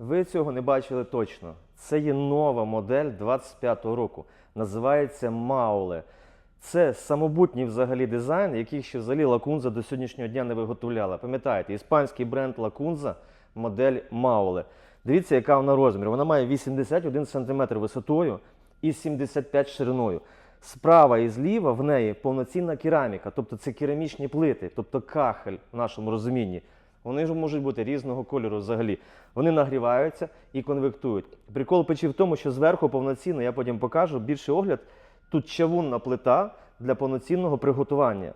Ви цього не бачили точно. Це є нова модель 25-го року. Називається Мауле. Це самобутній взагалі дизайн, який ще взагалі Лакунза до сьогоднішнього дня не виготовляла. Пам'ятаєте, іспанський бренд Лакунза, модель Мауле. Дивіться, яка вона розмір. Вона має 81 см висотою і 75 шириною. Справа і зліва в неї повноцінна кераміка, тобто це керамічні плити, тобто кахель в нашому розумінні. Вони ж можуть бути різного кольору взагалі. Вони нагріваються і конвектують. Прикол печі в тому, що зверху повноцінно, я потім покажу, більший огляд, тут чавунна плита для повноцінного приготування.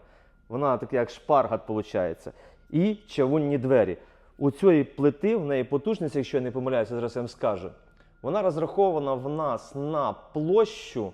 Вона така, як шпаргат, виходить. І чавунні двері. У цієї плити в неї потужність, якщо я не помиляюся, зараз я вам скажу. Вона розрахована в нас на площу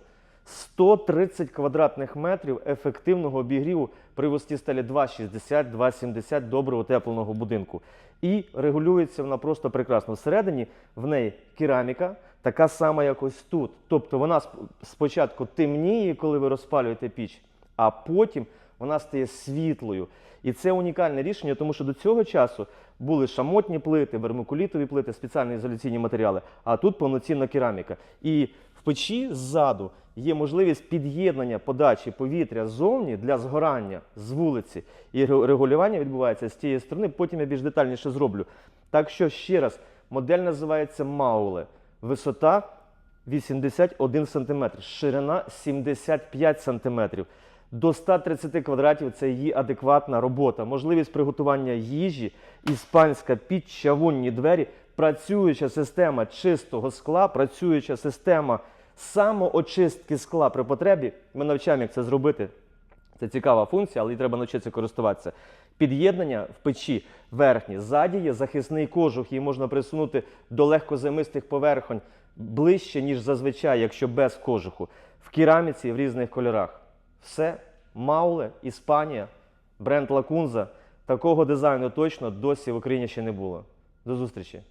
130 квадратних метрів ефективного обігріву при висоті стелі 2,60-2,70 добре утепленого будинку. І регулюється вона просто прекрасно. Всередині в неї кераміка, така сама, як ось тут. Тобто вона сп- спочатку темніє, коли ви розпалюєте піч, а потім вона стає світлою. І це унікальне рішення, тому що до цього часу були шамотні плити, вермикулітові плити, спеціальні ізоляційні матеріали, а тут повноцінна кераміка. І в печі ззаду є можливість під'єднання подачі повітря ззовні для згорання з вулиці. І регулювання відбувається з тієї сторони, потім я більш детальніше зроблю. Так що ще раз, модель називається Мауле. Висота 81 см, ширина 75 см. До 130 квадратів це її адекватна робота. Можливість приготування їжі, іспанська піч, чавунні двері, працююча система чистого скла, працююча система самоочистки скла при потребі. Ми навчаємо, як це зробити. Це цікава функція, але їй треба навчитися користуватися. Під'єднання в печі верхні. Ззаді є захисний кожух, її можна присунути до легкозаймистих поверхонь ближче, ніж зазвичай, якщо без кожуху. В кераміці в різних кольорах. Все. Мауле, Іспанія, бренд Лакунза. Такого дизайну точно досі в Україні ще не було. До зустрічі!